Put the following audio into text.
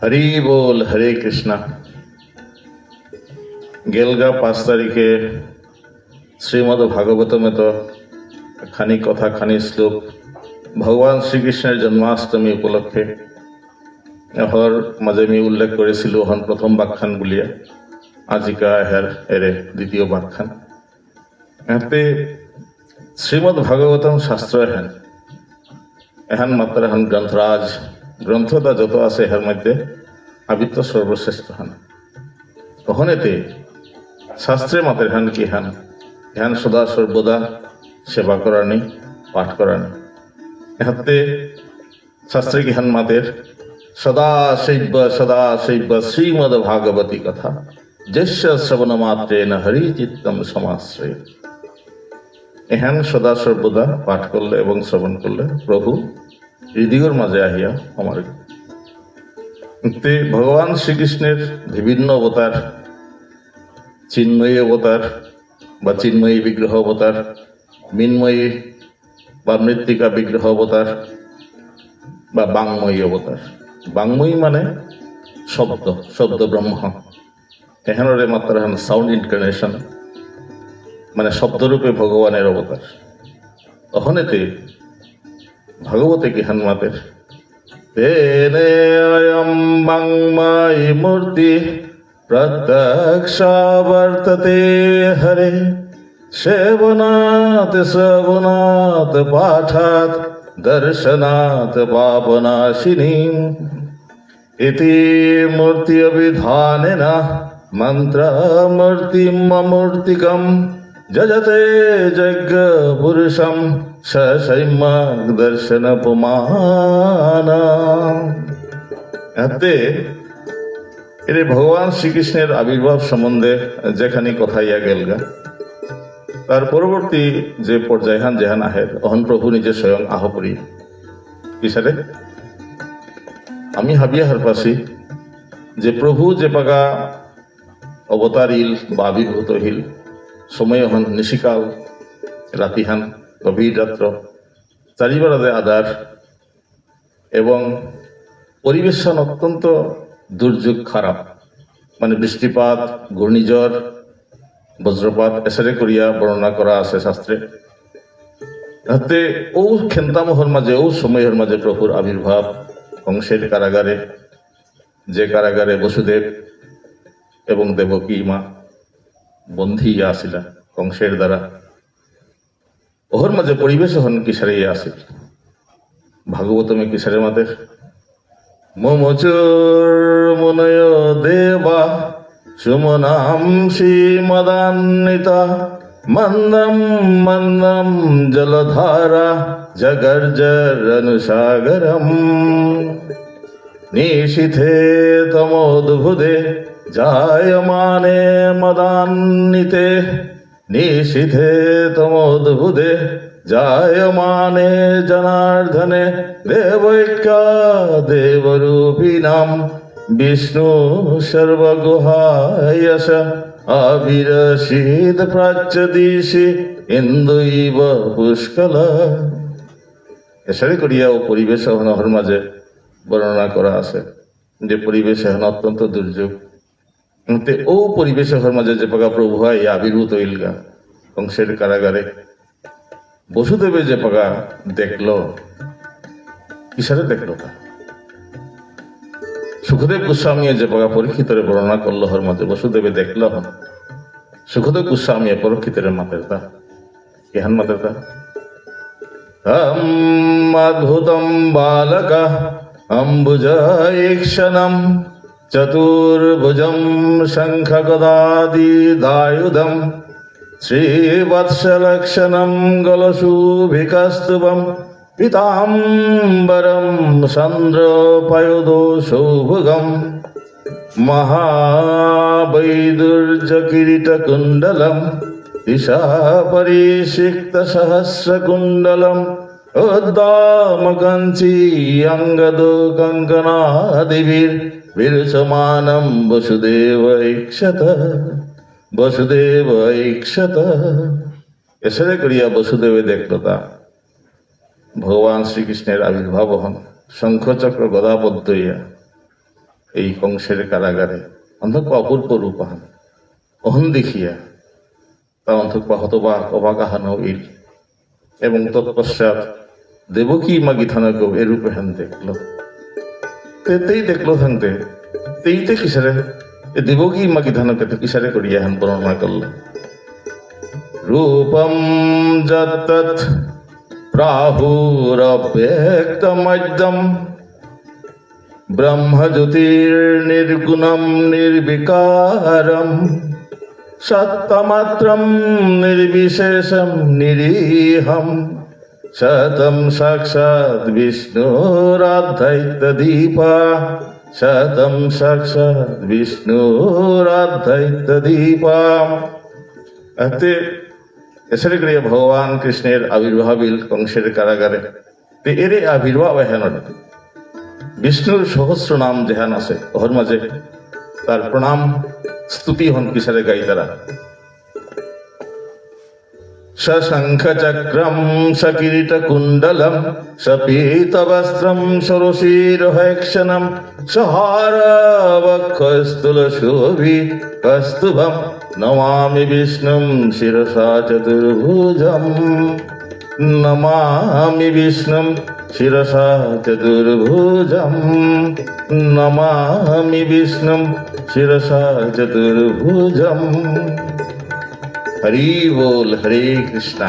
হরি বল হরে কৃষ্ণা। গেলগা পাঁচ তারিখে শ্রীমদ ভাগবতমে তো খানি কথা খানি শ্লোক ভগবান শ্রীকৃষ্ণের জন্মাষ্টমী উপলক্ষে। এহর মাঝে আমি উল্লেখ করেছিল হন প্রথম বাখ্যান বুলিয়া, আজিকা এহের এরে দ্বিতীয় বাখ্যান এতে শ্রীমদ ভাগবতম শাস্ত্র এহেন। এহান মাত্র এহান গ্রন্থরাজ গ্রন্থটা যত আছে, এর মধ্যে আবিত্য সর্বশ্রেষ্ঠ হান। তখন এতে শাস্ত্রে মাতের হান কি হান? ইহান সদা সর্বদা, সেবা করানি, পাঠ করানি। এহাতে শাস্ত্রে হান মাতের? সদা শৈব সদা শৈব শ্রীমদ ভাগবতী কথা। যশ শ্রবণ মাত্রেন হরি চিত্তম সমাশ্রয়। এহান সদা সর্বদা পাঠ করলে এবং শ্রবণ করলে প্রভু হৃদয়ের মাঝে আহিয়া আমার তে ভগবান শ্রীকৃষ্ণের বিভিন্ন অবতার, চিন্ময়ী অবতার বা চিন্ময়ী বিগ্রহ অবতার, মিন্ময়ী বা মৃত্তিকা বিগ্রহ অবতার বা বাংময়ী অবতার। বাংময়ী মানে শব্দ শব্দ ব্রহ্ম। এখানে মাত্র এখন সাউন্ড ইনকার্নেশন মানে শব্দরূপে ভগবানের অবতার। তখনেতে ভাগবতে কি হনুমাতের। তেনে অয়ম বাংমাই মূর্তি, প্রত্যক্ষ বর্ততে হরে। সেবনাথ শ্রবণাথ পাঠাত, দর্শনাথ পাপনাশিনী ইতি মূর্তি অভিধানেন মন্ত্র মূর্তিমূর্তিকম যজতে যজ্ঞ পুরুষম। সৈমাক দর্শন পুমান এতে এর ভগবান শ্রীকৃষ্ণের আবির্ভাব সম্বন্ধে যেখানে কথা ইয়া গেলগা। তার পরবর্তী যে পর্যায়হান যেহান আহে, অহন প্রভু নিজে স্বয়ং আহ করি কিসারে আমি হাবিয়া হারপাসি যে প্রভু যে পাগা অবতারিল বা আবির্ভূত হিল সময় হন নিশিকাল রাতিহান গভীর রাত্র চারিবারাদে আদার এবং পরিবেশন অত্যন্ত দুর্যোগ খারাপ। মানে বৃষ্টিপাত, ঘূর্ণিঝড়, বজ্রপাত, এসারে করিয়া বর্ণনা করা আছে শাস্ত্রে। হাতে ও খেন্তামহর মাঝে, ও সময়ের মাঝে প্রভুর আবির্ভাব কংসের কারাগারে, যে কারাগারে বসুদেব এবং দেবকী মা বন্ধি আসিলা কংসের দ্বারা। ওহর মাঝে পরিবেশ হন কিসারে আসিল ভাগবতমে কিসারে মাদের মমচুর মনয় দেবা, সুমনাম শ্রীমদান্বিতা মন্দম মন্দম জলধারা জগর্জরনুসাগরম নিশিথে তমোদ্ভুদে জায়মানে মদান্বিতে। নিশিথে তমোদ্ভুদে জায়মানে জনার্দনে দেবৈক্যা দেবরূপিণাম বিষ্ণু সর্বগুহায়স আবিরসীদ প্রাচ্য দিশি ইন্দুইব পুষ্কল। এসারি করিয়া ও পরিবেশ হনহর মাঝে বর্ণনা করা আছে যে পরিবেশ এখন অত্যন্ত দুর্যোগ। ও পরিবেশ হর মাঝে যে পাকা প্রভু হয় আবির্ভূত ইলগা কংসের কারাগারে। বসুদেবে যে পাকা দেখল, কিসারে দেখল তা? সুখদেব গোস্বামী যে পাকা পরীক্ষিতরে বর্ণনা করল হর মাঝে বসুদেবে দেখল, সুখদেব গোস্বামী পরীক্ষিতের মাতের তা। ইহান মাতের তা? অদ্ভুতম বালক অম্বুজৈক্ষণম चतुर्भुजं शङ्खगदादिदायुधं श्रीवत्सलक्षणं गलशूभिकस्तुभं पीताम्बरं चन्द्रपयोदोषौभुगं महावैदुर्जकिरीटकुण्डलं ईशापरिषिक्तसहस्रकुण्डलम् उद्दामकञ्ची अङ्गदो कङ्कनादिभिर् वसुदेव ऐक्षत বসুদেব ইক্ষত এসরে করিয়া বসুদেবে দেখল তা ভগবান শ্রীকৃষ্ণের আবির্ভাব হন শঙ্খচক্র গদাবদ্ধ ইয়া এই কংসের কারাগারে অন্ধক অপূর্ব রূপান অহন দেখিয়া তা অন্ধক হতবাক অবাকাহান ইর এবং তৎপশ্চাৎ দেবকী মাগি থানক এরূপে হেন দেখল তেতেই দেখল হেনতে। তেইতে কিসারে এ দেবকী মাগি ধানকে তো কিসারে করিয়া হেন বর্ণনা করল রূপম যত্তৎ প্রাহুরব্যক্তমদ্যম ব্রহ্মজ্যোতির্নির্গুণম নির্বিকারম সত্যমাত্রম নির্বিশেষম নিরীহম শতম সাক্ষাৎ বিষ্ণুরাধ্যাইতদীপা শতম সাক্ষাৎ বিষ্ণুরাধ্যাইতদীপা এতে এসরে করিয়া ভগবান কৃষ্ণের আবির্ভাবিল কংসের কারাগারে এরে আবির্ভাব হেন বিষ্ণুর সহস্র নাম যেহান আছে ওর মাঝে তার প্রণাম স্তুতি হন কিসারে গাই তারা সশঙ্খ চক্রম সকিরীট কুণ্ডলম সপীত বস্ত্রম সরসীরহেক্ষণম সহার বক্ষস্থুল শোভি কস্তুভম নমামি বিষ্ণুম শিরসা চতুর্ভুজম। নমামি বিষ্ণুম हरी बोल हरे कृष्णा